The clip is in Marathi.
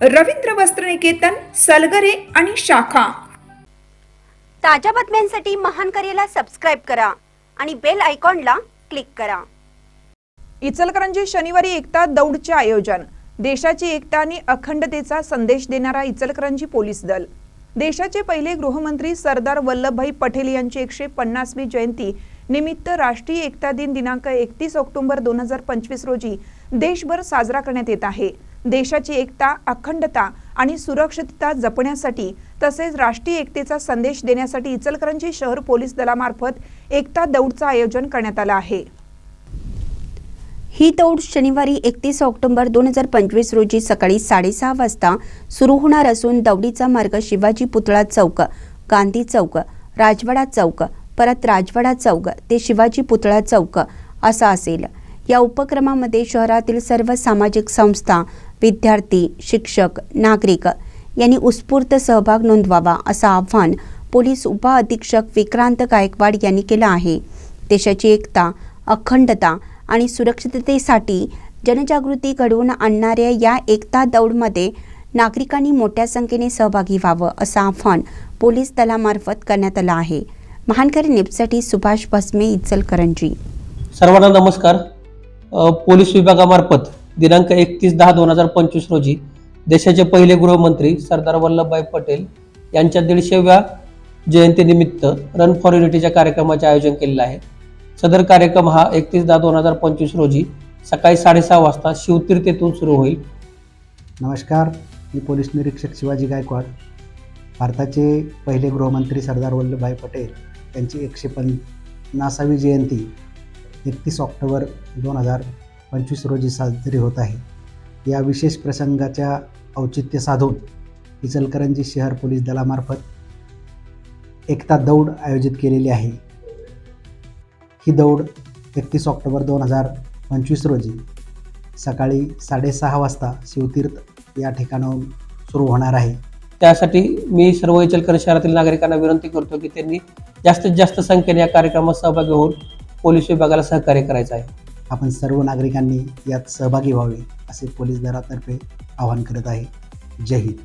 रवींद्र वस्त्रनिकेतन सलगरे आणि शाखा. ताज्या बातम्यांसाठी महान करेला सबस्क्राईब करा आणि बेल आयकॉनला क्लिक करा. इचलकरंजी शनिवारी एकता दौडचे आयोजन. देशाची एकता आणि अखंडतेचा संदेश देणारा इचलकरंजी पोलीस दल. देशाचे पहिले गृहमंत्री सरदार वल्लभभाई पटेल यांची एकशे पन्नासवी जयंती निमित्त राष्ट्रीय एकता दिन दिनांक एकतीस ऑक्टोबर दोन हजार पंचवीस रोजी देशभर साजरा करण्यात येत आहे. देशाची एकता अखंडता आणि सुरक्षितता जपण्यासाठी तसेच राष्ट्रीय एकतेचा संदेश देण्यासाठी इचलकरंजी शहर पोलीस दलामार्फत एकता दौडचं आयोजन करण्यात आलं आहे. ही दौड शनिवारी एकतीस ऑक्टोबर दोन हजार पंचवीस रोजी सकाळी साडेसहा वाजता सुरू होणार असून दौडीचा मार्ग शिवाजी पुतळा चौक गांधी चौक राजवाडा चौक परत राजवाडा चौक ते शिवाजी पुतळा चौक असा असेल. या उपक्रमामध्ये शहरातील सर्व सामाजिक संस्था विद्यार्थी शिक्षक नागरिक यांनी उत्स्फूर्त सहभाग नोंदवावा असं आव्हान पोलीस उपअधीक्षक विक्रांत गायकवाड यांनी केलं आहे. देशाची एकता अखंडता आणि सुरक्षिततेसाठी जनजागृती घडवून आणणाऱ्या या एकता दौडमध्ये नागरिकांनी मोठ्या संख्येने सहभागी व्हावं असं आव्हान पोलीस दलामार्फत करण्यात आलं आहे. महानकरी नेपसाठी सुभाष भस्मे इचलकरंजी. सर्वांना नमस्कार. पोलीस विभागामार्फत दिनांक एकतीस दहा दोन हजार पंचवीस रोजी देशाचे पहिले गृहमंत्री सरदार वल्लभभाई पटेल यांच्या दीडशेव्या जयंतीनिमित्त रन फॉर युनिटीच्या कार्यक्रमाचे आयोजन केलेलं आहे. सदर कार्यक्रम हा एकतीस दहा दोन हजार पंचवीस रोजी सकाळी साडेसहा वाजता शिवतीर्थेतून सुरू होईल. नमस्कार मी पोलीस निरीक्षक शिवाजी गायकवाड. भारताचे पहिले गृहमंत्री सरदार वल्लभभाई पटेल यांची एकशे पन्नासावी जयंती एकतीस ऑक्टोबर दोन हजार पंचवीस रोजी साजरी होत आहे. या विशेष प्रसंगाच्या औचित्य साधून इचलकरंजी शहर पोलीस दलामार्फत एकता दौड आयोजित केलेली आहे. ही दौड एकतीस ऑक्टोबर दोन हजार पंचवीस रोजी सकाळी साडेसहा वाजता शिवतीर्थ या ठिकाणाहून सुरू होणार आहे. त्यासाठी मी सर्व इचलकर शहरातील नागरिकांना विनंती करतो की त्यांनी जास्तीत जास्त संख्येने या कार्यक्रमात सहभागी होऊन पोलीस विभागाला सहकार्य करायचं आहे. आपण सर्व नागरिकांनी यात सहभागी व्हावे असे पोलीस दलातर्फे आवाहन करत आहे. जय हिंद.